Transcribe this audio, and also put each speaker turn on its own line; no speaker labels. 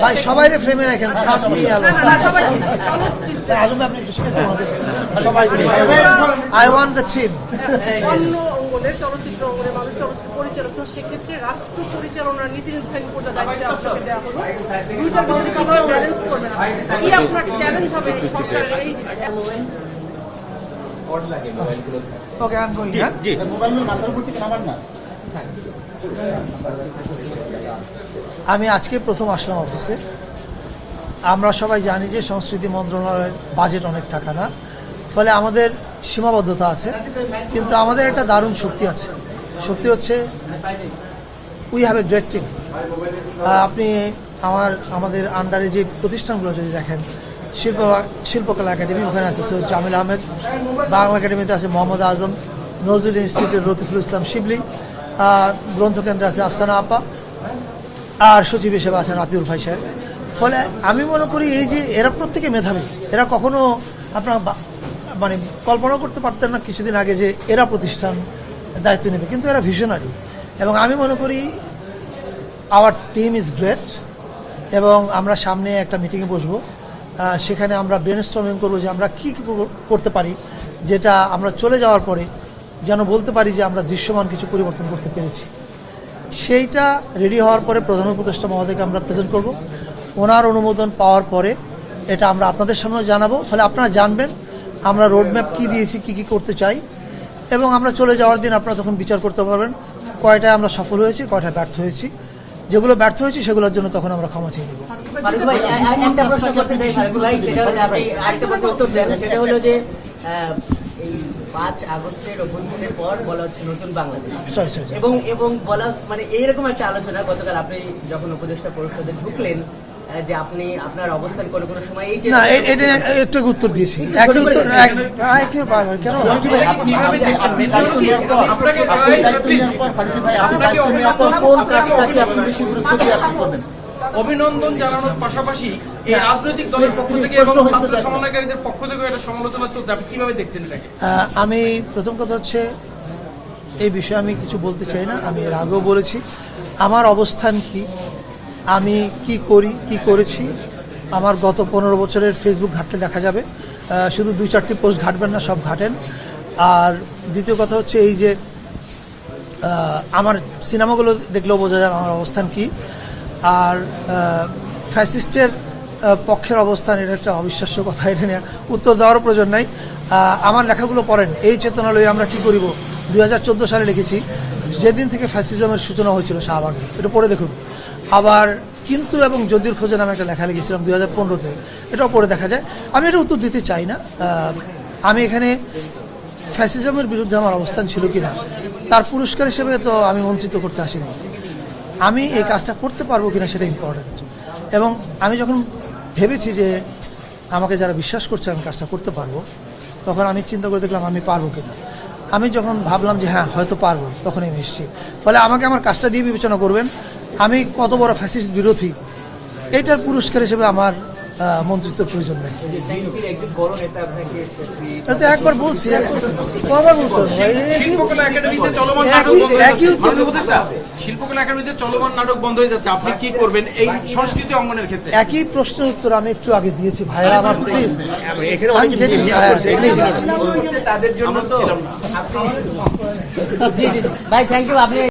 ভাই সবাই ফ্রেমে রাখেন আই ওয়ান্ট দ্য টিম
অঙ্গনের চলচ্চিত্র মানুষ চলচ্চিত্র পরিচালক তো সেক্ষেত্রে রাষ্ট্র পরিচালনার নীতি নির্ধারণ করতে দায়িত্ব আপনাকে দেওয়া হলো। দুইটা কিন্তু কীভাবে ব্যালেন্স করবেন কি আপনার চ্যালেঞ্জ হবে সরকারের এই
ওকে আই এম গোইং হ্যাঁ আমি আজকে প্রথম আসলাম অফিসে। আমরা সবাই জানি যে সংস্কৃতি মন্ত্রণালয়ের বাজেট অনেক টাকা না। ফলে আমাদের সীমাবদ্ধতা আছে, কিন্তু আমাদের একটা দারুণ শক্তি আছে। শক্তি হচ্ছে we have a great team আপনি আমার, আমাদের আন্ডারে যে প্রতিষ্ঠানগুলো যদি দেখেন, শিল্প, শিল্পকলা একাডেমি ওখানে আছে সৈয়দ জামিল আহমেদ, বাংলা একাডেমিতে আছে মোহাম্মদ আজম, নজরুল ইনস্টিটিউট রতিফুল ইসলাম শিবলি গ্রন্থকেন্দ্রে আছে আফসানা আপা, আর সচিব হিসেবে আছেন আতিউর ভাই সাহেব। ফলে আমি মনে করি এই যে এরা প্রত্যেকে মেধাবী। এরা কখনো আপনার মানে কল্পনা করতে পারতেন না কিছুদিন আগে যে এরা প্রতিষ্ঠান দায়িত্ব নেবে, কিন্তু এরা ভিশনারি এবং আমি মনে করি আওয়ার টিম ইজ গ্রেট এবং আমরা সামনে একটা মিটিংয়ে বসবো। সেখানে আমরা ব্রেন স্টর্মিং করব যে আমরা কী কী করতে পারি, যেটা আমরা চলে যাওয়ার পরে যেন বলতে পারি যে আমরা দৃশ্যমান কিছু পরিবর্তন করতে পেরেছি। সেইটা রেডি হওয়ার পরে প্রধান উপদেষ্টা মহোদয়কে আমরা প্রেজেন্ট করব। ওনার অনুমোদন পাওয়ার পরে এটা আমরা আপনাদের সামনে জানাব। ফলে আপনারা জানবেন আমরা রোডম্যাপ কি দিয়েছি, কি কি করতে চাই। এবং আমরা চলে যাওয়ার দিন আপনারা তখন বিচার করতে পারবেন। কয়টায় আমরা সফল হয়েছি, কয়টায় ব্যর্থ হয়েছি। যেগুলো ব্যর্থ হয়েছি সেগুলোর জন্য তখন আমরা ক্ষমা চেয়ে নেব।
একটা প্রশ্ন করতে চাই সেটা হলো যে পাঁচ আগস্টের অভ্যুত্থানের পর বলা হচ্ছে নতুন বাংলাদেশ।
সরি সরি
এবং এবং বলা মানে এইরকম একটা আলোচনা গতকাল আপনি যখন উপদেষ্টা পরিষদে ঢুকলেন যে আপনি আপনার অবস্থান কোনো কোনো সময় এই যে
না এটা একটু উত্তর দিয়েছি। একই কেন?
কীভাবে আপনি দায়িত্ব নেওয়ার পর আপনাকে দায়িত্ব নেওয়ার পর ফারুকি ভাই আপনি দায়িত্ব নেওয়ার পর কোন কাজটাকে আপনি বেশি গুরুত্ব দিয়ে আপনি করবেন
অভিনন্দন জানানোর পাশাপাশি এই রাজনৈতিক দলের পক্ষ থেকে এবং ছাত্র সমন্বয়কারীদের পক্ষ থেকে এটা সমালোচনা চলছে। আপনি কীভাবে দেখছেন এটাকে?
আমি প্রথম কথা হচ্ছে এই বিষয়ে আমি কিছু বলতে চাই না আমি এর আগেও বলেছি। আমার অবস্থান কি? আমি কি করি কি করেছি? আমার গত পনেরো বছরের ফেসবুক ঘাটলে দেখা যাবে। শুধু দুই চারটি পোস্ট ঘাটবেন না সব ঘাটেন। আর দ্বিতীয় কথা হচ্ছে এই যে আমার সিনেমাগুলো দেখলেও বোঝা যায় আমার অবস্থান কি। আর ফ্যাসিস্টের পক্ষের অবস্থান, এটা একটা অবিশ্বাস্য কথা, এটা নিয়ে উত্তর দেওয়ারও প্রয়োজন নাই। আমার লেখাগুলো পড়েন, এই চেতনালয়ে আমরা কি করিব? দু হাজার চোদ্দ সালে লিখেছি, যেদিন থেকে ফ্যাসিজমের সূচনা হয়েছিল শাহবাগে। এটা পড়ে দেখুন। আবার কিন্তু এবং যদির খোঁজে নামে একটা লেখা লিখেছিলাম দুই হাজার পনেরোতে। এটাও পড়ে দেখা যায়। আমি এটা উত্তর দিতে চাই না। আমি এখানে ফ্যাসিজমের বিরুদ্ধে আমার অবস্থান ছিল কিনা, তার পুরস্কার হিসেবে তো আমি মন্ত্রিত করতে আসিনি। আমি এই কাজটা করতে পারব কিনা সেটা ইম্পর্টেন্ট এবং আমি যখন ভেবেছি যে আমাকে যারা বিশ্বাস করছে আমি কাজটা করতে পারব, তখন আমি চিন্তা করে দেখলাম আমি পারব কিনা। আমি যখন ভাবলাম যে হ্যাঁ হয়তো পারব, তখন আমি এসেছি। ফলে আমাকে আমার কাজটা দিয়ে বিবেচনা করবেন। আমি কত বড় ফ্যাসিস্ট বিরোধী। এটার পুরস্কার হিসেবে আমার মন্ত্রিত্বের প্রয়োজন নেই। তো একবার বলছি কবার বলতে
শিল্পকলা একাডেমিতে চলমান
একই-
নাটক বন্ধ হয়ে যাচ্ছে।
উত্তর-
শিল্পকলা একাডেমিতে চলমান নাটক বন্ধ হয়ে যাচ্ছে। আপনি কি করবেন এই সংস্কৃতি অঙ্গনের ক্ষেত্রে?
একই প্রশ্নের উত্তর আমি একটু আগে দিয়েছি। ভাইয়া আমার প্লিজ.
তাদের জন্য তো আপনি জি। জি ভাই থ্যাংক ইউ আপনি